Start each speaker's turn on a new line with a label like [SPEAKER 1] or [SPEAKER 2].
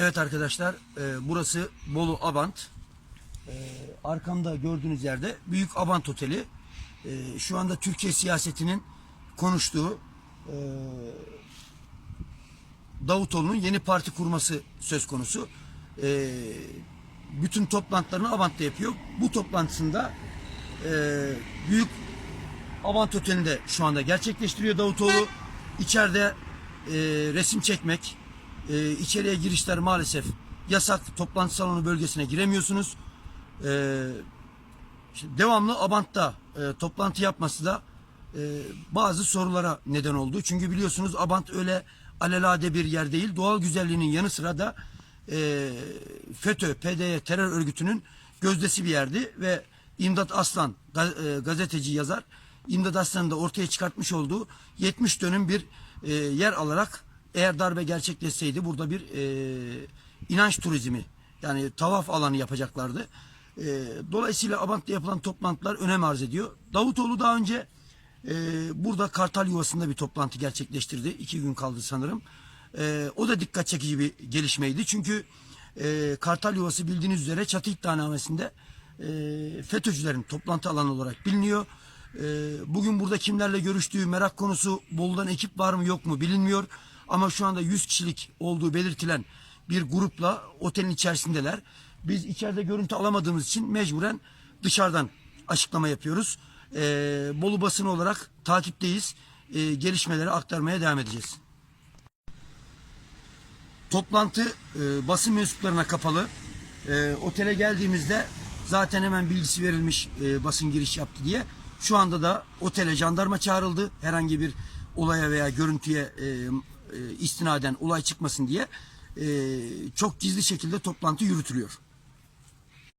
[SPEAKER 1] Evet arkadaşlar, e, burası Bolu Abant. E, arkamda gördüğünüz yerde Büyük Abant Oteli. E, şu anda Türkiye siyasetinin konuştuğu e, Davutoğlu'nun yeni parti kurması söz konusu. E, bütün toplantılarını Abant'ta yapıyor. Bu toplantısında e, Büyük Abant Oteli'nde şu anda gerçekleştiriyor Davutoğlu. İçeride e, resim çekmek, e, içeriye girişler maalesef yasak. Toplantı salonu bölgesine giremiyorsunuz. E, işte devamlı Abant'ta e, toplantı yapması da e, bazı sorulara neden oldu. Çünkü biliyorsunuz Abant öyle alelade bir yer değil. Doğal güzelliğinin yanı sıra da e, FETÖ, PDY terör örgütünün gözdesi bir yerdi ve İmdat Aslan e, gazeteci yazar İmdat Aslan'ın da ortaya çıkartmış olduğu 70 dönüm bir e, yer alarak eğer darbe gerçekleşseydi burada bir e, inanç turizmi yani tavaf alanı yapacaklardı. E, dolayısıyla Abant'ta yapılan toplantılar önem arz ediyor. Davutoğlu daha önce e, burada Kartal Yuvası'nda bir toplantı gerçekleştirdi. İki gün kaldı sanırım. E, o da dikkat çekici bir gelişmeydi. Çünkü e, Kartal Yuvası bildiğiniz üzere çatı iddianamesinde e, FETÖ'cülerin toplantı alanı olarak biliniyor. E, bugün burada kimlerle görüştüğü merak konusu Bolu'dan ekip var mı yok mu bilinmiyor. Ama şu anda 100 kişilik olduğu belirtilen bir grupla otelin içerisindeler. Biz içeride görüntü alamadığımız için mecburen dışarıdan açıklama yapıyoruz. E, Bolu basını olarak takipteyiz. E, gelişmeleri aktarmaya devam edeceğiz. Toplantı e, basın mensuplarına kapalı. E, otele geldiğimizde zaten hemen bilgisi verilmiş e, basın giriş yaptı diye. Şu anda da otele jandarma çağrıldı. Herhangi bir olaya veya görüntüye e, e, istinaden olay çıkmasın diye e, çok gizli şekilde toplantı yürütülüyor.